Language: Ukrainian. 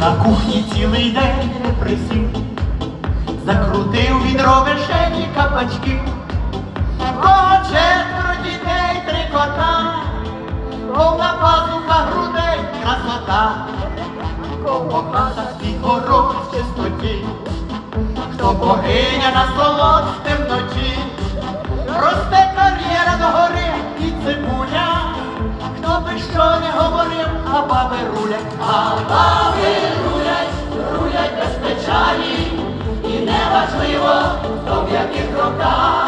на кухні цілий день не присів, закрутив відро вишені кабачків, В кого четверо дітей, три кота, повна пазуха грудей, красота, кого хата свій город в чистоті, хто богиня на солод в темноті, росте кар'єра до гори і цибуля, хто би що не говорив, а баби рулять, неважливо, хто в яких роках,